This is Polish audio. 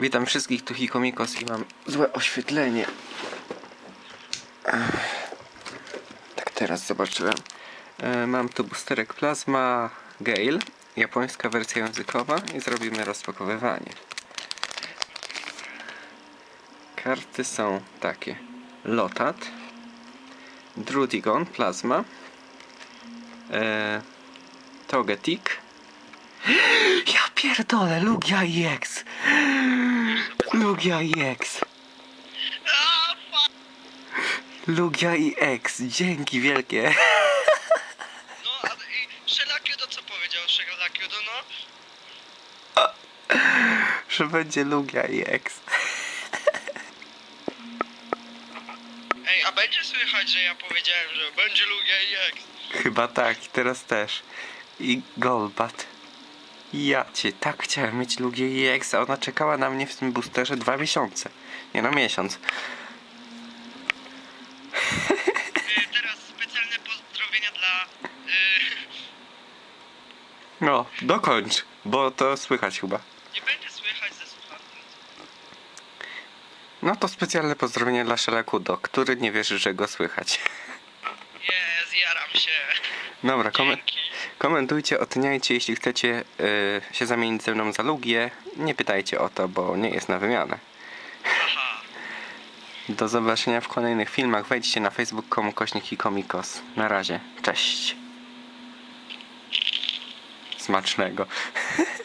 Witam wszystkich, tu Hikomikos i mam złe oświetlenie. Tak teraz zobaczyłem. E, Mam tu boosterek Plasma Gale, japońska wersja językowa i zrobimy rozpakowywanie. Karty są takie. Lotat, Drudigon Plasma, e, Togetic. Ja pierdolę, Lugia EX! Lugia EX! Lugia EX, dzięki wielkie! No, a i Szelakiodo co powiedział Szelakiodo, no? Że będzie Lugia EX. Ej, a będzie słychać, że ja powiedziałem, że będzie Lugia i X. Chyba tak, i teraz też. I Golbat. Ja cię tak chciałem mieć Lugię EX, a ona czekała na mnie w tym boosterze dwa miesiące. Nie no, miesiąc. Y, teraz specjalne pozdrowienia dla... Y, No, dokończ, bo to słychać chyba. nie będzie słychać ze słuchawki. No to specjalne pozdrowienie dla Szelakudo, który nie wierzy, że go słychać. Nie, zjaram się. Dobra, komen Dzięki. Komentujcie, oceniajcie, jeśli chcecie y, się zamienić ze mną za Lugię. Nie pytajcie o to, bo nie jest na wymianę. Do zobaczenia w kolejnych filmach. Wejdźcie na facebook.com kośnik i komikos. Na razie. Cześć. Smacznego.